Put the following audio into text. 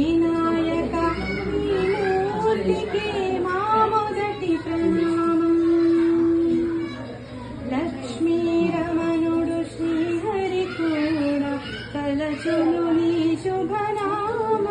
विनायकूर्तिके मा मोदटि प्रणाम् लक्ष्मीरमणु श्रीहरिकोरकलशनुशुभनाम